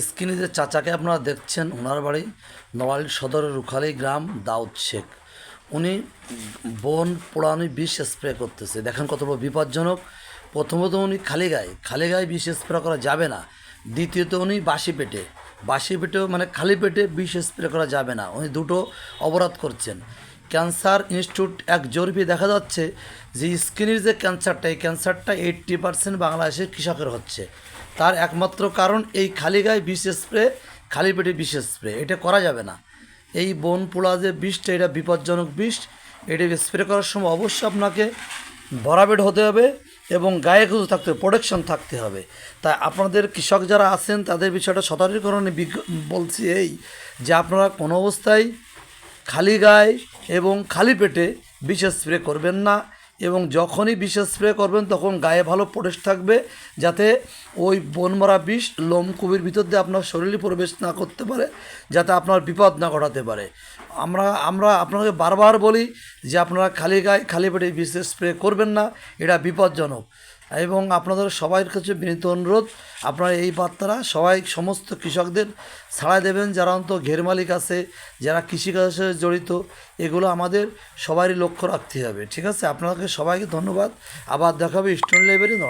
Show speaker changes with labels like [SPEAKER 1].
[SPEAKER 1] স্ক্রিনে যে চাচাকে আপনারা দেখছেন, ওনার বাড়ি নড়াইল সদরের রুখালি গ্রাম দাউদ শেখ। উনি বন পোড়ানি বিষ স্প্রে করতেছে। দেখেন কত বড় বিপজ্জনক। প্রথমত উনি খালি গায়ে। খালি গায়ে বিষ স্প্রে করা যাবে না। দ্বিতীয়ত উনি বাসি পেটে। বাসি পেটেও মানে খালি পেটে বিষ স্প্রে করা যাবে না। উনি দুটো অপরাধ করছেন। ক্যান্সার ইনস্টিটিউট এক জরিপে দেখা যাচ্ছে যে, স্কিনের যে ক্যান্সারটা, এই ক্যান্সারটা এইট্টি পার্সেন্ট বাংলাদেশের কৃষকের হচ্ছে। তার একমাত্র কারণ এই খালি গায়ে বিষ স্প্রে, খালি পেটে বিষ স্প্রে। এটা করা যাবে না। এই বন পোড়া যে বিষটা, এটা বিপজ্জনক বিষ, এটা স্প্রে করার সময় অবশ্যই আপনাকে বরাবেড হতে হবে এবং গায়ে কিছু থাকতে হবে প্রোটেকশন থাকতে হবে। তাই আপনাদের কৃষক যারা আছেন, তাদের বিষয়টা সতর্কীকরণে বলছি এই যে আপনারা কোনো অবস্থায় খালি গায়ে এবং খালি পেটে বিষ স্প্রে করবেন না। এবং যখনই বিষ স্প্রে করবেন, তখন গায়ে ভালো প্রোটেক্ট থাকবে যাতে ওই বনমরা বিষ লোমকুবির ভিতর দিয়ে আপনার শরীরে প্রবেশ না করতে পারে, যাতে আপনার বিপদ না ঘটাতে পারে। আমরা আমরা আপনাকে বারবার বলি যে আপনারা খালি গায়ে, খালি পেটে বিষ স্প্রে করবেন না, এটা বিপজ্জনক। এবং আপনাদের সবাইয়ের কাছে বিনীত অনুরোধ, আপনারা এই বার্তারা সবাই সমস্ত কৃষকদের ছাড়া দেবেন, যারা অন্তত ঘের মালিক আছে, যারা কৃষিকাজের সাথে জড়িত, এগুলো আমাদের সবারই লক্ষ্য রাখতে হবে। ঠিক আছে? আপনাকে সবাইকে ধন্যবাদ। আবার দেখাবে স্টোন লেভেলে